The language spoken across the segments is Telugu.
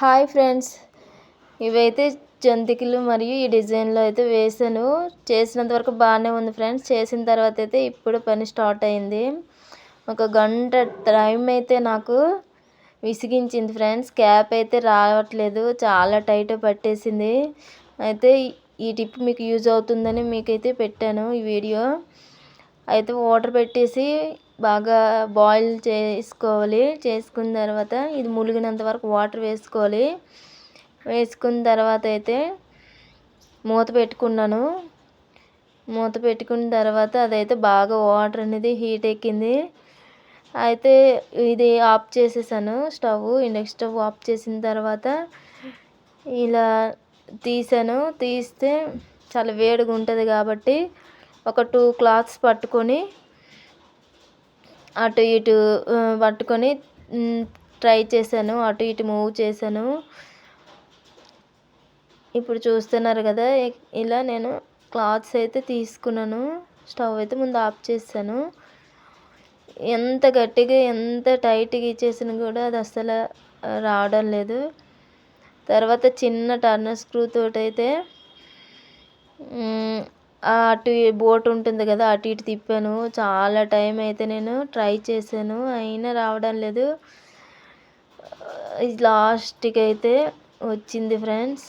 Hi friends. ఇవైతే జంతికలు మరియు ఈ డిజైన్లో అయితే వేసాను. చేసినంత వరకు బాగానే ఉంది ఫ్రెండ్స్. చేసిన తర్వాత అయితే ఇప్పుడు పని స్టార్ట్ అయింది. ఒక గంట టైం అయితే నాకు విసిగించింది ఫ్రెండ్స్. క్యాప్ అయితే రావట్లేదు. చాలా టైట్ పట్టేసింది. అయితే ఈ టిప్ మీకు యూజ్ అవుతుందని మీకైతే పెట్టాను ఈ వీడియో. అయితే వాటర్ పెట్టేసి బాగా బాయిల్ చేసుకోవాలి. చేసుకున్న తర్వాత ఇది ములిగినంత వరకు వాటర్ వేసుకోవాలి. వేసుకున్న తర్వాత అయితే మూత పెట్టుకున్నాను. మూత పెట్టుకున్న తర్వాత అదైతే బాగా వాటర్ అనేది హీట్ ఎక్కింది. అయితే ఇది ఆఫ్ చేసేసాను స్టవ్. ఇండక్షన్ స్టవ్ ఆఫ్ చేసిన తర్వాత ఇలా తీసాను. తీస్తే చాలా వేడిగా ఉంటుంది కాబట్టి ఒక టూ క్లాత్స్ పట్టుకొని అటు ఇటు పట్టుకొని ట్రై చేశాను. అటు ఇటు మూవ్ చేశాను. ఇప్పుడు చూస్తున్నారు కదా ఇలా నేను క్లాత్స్ అయితే తీసుకున్నాను. స్టవ్ అయితే ముందు ఆఫ్ చేశాను. ఎంత గట్టిగా ఎంత టైట్గా ఇచ్చేసినా కూడా అది అస్సలు రావడం లేదు. తర్వాత చిన్న టర్నర్ స్క్రూ తోటైతే అయితే అటు బోట్ ఉంటుంది కదా అటు ఇటు తిప్పాను. చాలా టైం అయితే నేను ట్రై చేశాను అయినా రావడం లేదు. లాస్ట్కి అయితే వచ్చింది ఫ్రెండ్స్.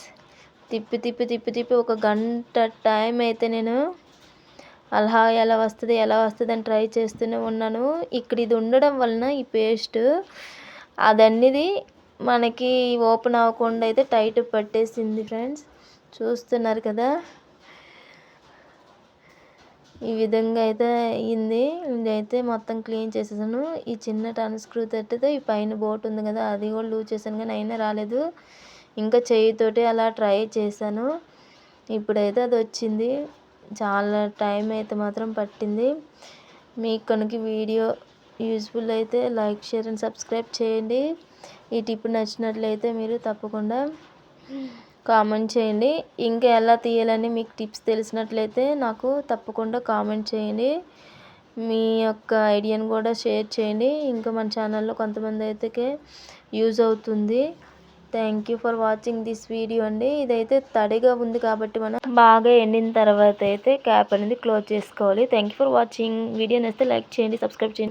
తిప్పి తిప్పి తిప్పి తిప్పి ఒక గంట టైం అయితే నేను అలా ఎలా వస్తుంది ఎలా వస్తుంది అని ట్రై చేస్తూనే ఉన్నాను. ఇక్కడ ఇది ఉండడం వలన ఈ పేస్ట్ అదన్నది మనకి ఓపెన్ అవ్వకుండా అయితే టైట్ పట్టేసింది ఫ్రెండ్స్. చూస్తున్నారు కదా. ఈ విధంగా అయితే అయ్యింది. ఇదైతే మొత్తం క్లీన్ చేసేసాను. ఈ చిన్న టర్న్ స్క్రూ తట్టితే ఈ పైన బోట్ ఉంది కదా అది కూడా లూజ్ చేశాను కానీ అయినా రాలేదు. ఇంకా చేయితోటి అలా ట్రై చేశాను. ఇప్పుడైతే అది వచ్చింది. చాలా టైం అయితే మాత్రం పట్టింది. మీకు కనుక వీడియో యూజ్ఫుల్ అయితే లైక్ షేర్ అండ్ సబ్స్క్రైబ్ చేయండి. ఈ టిప్ నచ్చినట్లయితే మీరు తప్పకుండా కామెంట్ చేయండి. ఇంకా ఎలా తీయాలని మీకు టిప్స్ తెలిసినట్లయితే నాకు తప్పకుండా కామెంట్ చేయండి. మీ యొక్క ఐడియాని కూడా షేర్ చేయండి. ఇంకా మన ఛానల్లో కొంతమంది అయితే యూజ్ అవుతుంది. Thank you for watching this video అండి. ఇదైతే తడిగా ఉంది కాబట్టి మనం బాగా ఎండిన తర్వాత అయితే క్యాప్ అనేది క్లోజ్ చేసుకోవాలి. Thank you for watching video నచ్చితే లైక్ చేయండి సబ్స్క్రైబ్ చేయండి.